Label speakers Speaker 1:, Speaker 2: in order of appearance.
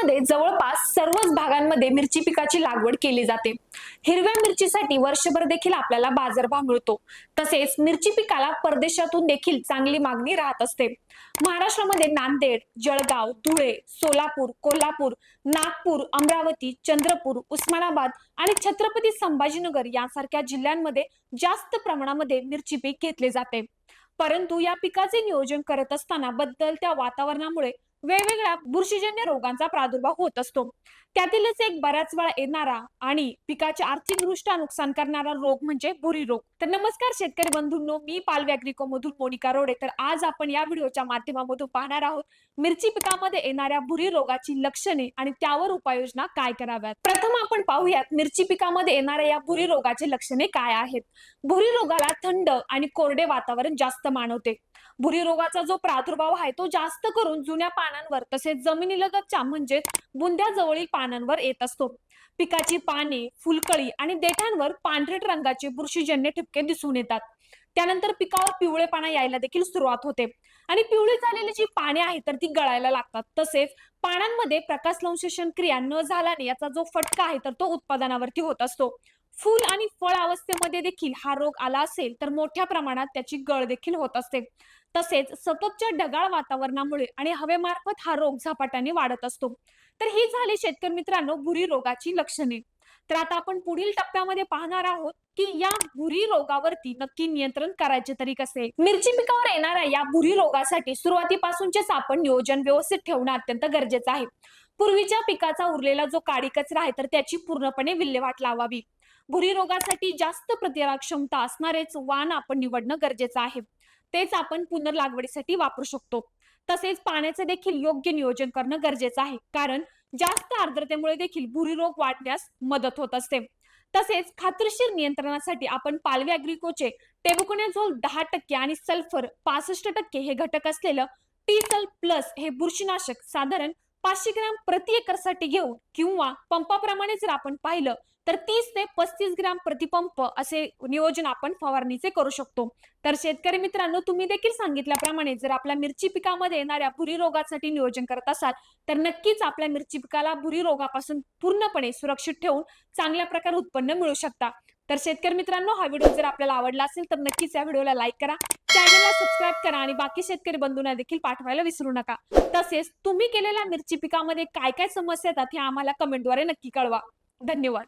Speaker 1: देशामध्ये जवळपास सर्वच भागांमध्ये मिरची पिकाची लागवड केली जाते. हिरव्या मिरचीसाठी वर्षभर देखील आपल्याला बाजारभाव मिळतो तसेच मिरची पिकाला परदेशातून देखील चांगली मागणी राहत असते. महाराष्ट्रामध्ये नांदेड जळगाव धुळे सोलापूर कोल्हापूर नागपूर अमरावती चंद्रपूर उस्मानाबाद आणि छत्रपती संभाजीनगर यांसारख्या जिल्ह्यांमध्ये जास्त प्रमाणामध्ये मिरची पीक घेतले जाते. परंतु या पिकाचे नियोजन करत असताना बदलत्या वातावरणामुळे वेगवेगळ्या बुरशीजन्य रोगांचा प्रादुर्भाव होत असतो. त्यातीलच एक बऱ्याच वेळा येणारा आणि पिकाचे आर्थिकदृष्ट्या नुकसान करणारा रोग म्हणजे बुरी रोग. तर नमस्कार शेतकरी बंधूंनो मी पालव्याग्रिको मधून मोनिका रोडे. तर आज आपण या व्हिडिओच्या माध्यमामधून पाहणार आहोत मिरची पिकामध्ये येणाऱ्या भुरी रोगाची लक्षणे आणि त्यावर उपाययोजना काय कराव्यात. प्रथम आपण पाहूयात मिरची पिकामध्ये येणाऱ्या या भुरी रोगाची लक्षणे काय आहेत. भुरी रोगाला थंड आणि कोरडे वातावरण जास्त मानवते. भुरी रोगाचा जो प्रादुर्भाव आहे तो जास्त करून जुन्या पानांवर तसेच जमिनीलगतच्या म्हणजेच बुंद्याजवळील पानांवर येत असतो. पिकाची पाने फुलकळी आणि देठांवर पांढरट रंगाचे बुरशीजन्य ठिपके दिसून येतात. त्यानंतर पिकावर पिवळे पाना यायला देखील सुरुवात होते. आणि पिवळी झालेली जी पाने आहेत तर ती गळायला लागतात. तसेच पानांमध्ये प्रकाश प्रकाशसंश्लेषण क्रिया न झाल्याने याचा जो फटका आहे तर तो उत्पादनावरती होत असतो. फूल आणि फळ अवस्थेमध्ये देखील हा रोग आला असेल तर मोठ्या प्रमाणात त्याची गळ देखील होत असते. तसेच सततच्या ढगाळ वातावरणामुळे आणि हवेमार्फत हा रोग झपाट्याने वाढत असतो. तर ही झाली शेतकरी मित्रांनो भुरी रोगाची लक्षणे. तर आता आपण पुढील टप्प्यामध्ये पाहणार आहोत की या भुरी रोगावरती नक्की नियंत्रण करायचे तरी कसे? मिरची पिकावर येणाऱ्या या भुरी रोगासाठी सुरुवातीपासूनचेच आपण नियोजन व्यवस्थित ठेवणं अत्यंत गरजेचं आहे. पूर्वीच्या पिकाचा उरलेला जो काडी कचरा आहे तर त्याची पूर्णपणे विल्हेवाट लावावी. भुरी रोगासाठी जास्त प्रतिरोधक क्षमता असणारेच वाण आपण निवडणं गरजेचं आहे. तेच आपण पुनर्लागवडीसाठी वापरू शकतो. तसेच पाण्याचे देखील योग्य नियोजन करणं गरजेचं आहे. कारण जास्त आर्द्रतेमुळे देखील भुरी रोग वाढण्यास मदत होत असते. तसेच खात्रीशीर नियंत्रणासाठी आपण पालवी अग्रिकोचे टेबुकोनेझोल दहा टक्के आणि सल्फर पासष्ट टक्के हे घटक असलेलं टीसल प्लस हे बुरशीनाशक साधारण पाचशे ग्रॅम प्रति एकरसाठी घेऊन किंवा पंपाप्रमाणे जर आपण पाहिलं तर तीस ते पस्तीस ग्रॅम प्रतिपंप असे नियोजन आपण फवारणीचे करू शकतो. तर शेतकरी मित्रांनो तुम्ही देखील सांगितल्याप्रमाणे जर आपल्या मिरची पिकामध्ये येणाऱ्या भुरी रोगासाठी नियोजन करत असाल तर नक्कीच आपल्या मिरची पिकाला भुरी रोगापासून पूर्णपणे सुरक्षित ठेवून चांगल्या प्रकारे उत्पन्न मिळू शकता. तर शेतकरी मित्रांनो हा व्हिडिओ जर आपल्याला आवडला असेल तर नक्कीच या व्हिडिओला लाईक करा चॅनलला सबस्क्राईब करा आणि बाकी शेतकरी बंधूंना देखील पाठवायला विसरू नका. तसेच तुम्ही केलेल्या मिरची पिकामध्ये काय काय समस्या येतात हे आम्हाला कमेंटद्वारे नक्की कळवा. धन्यवाद.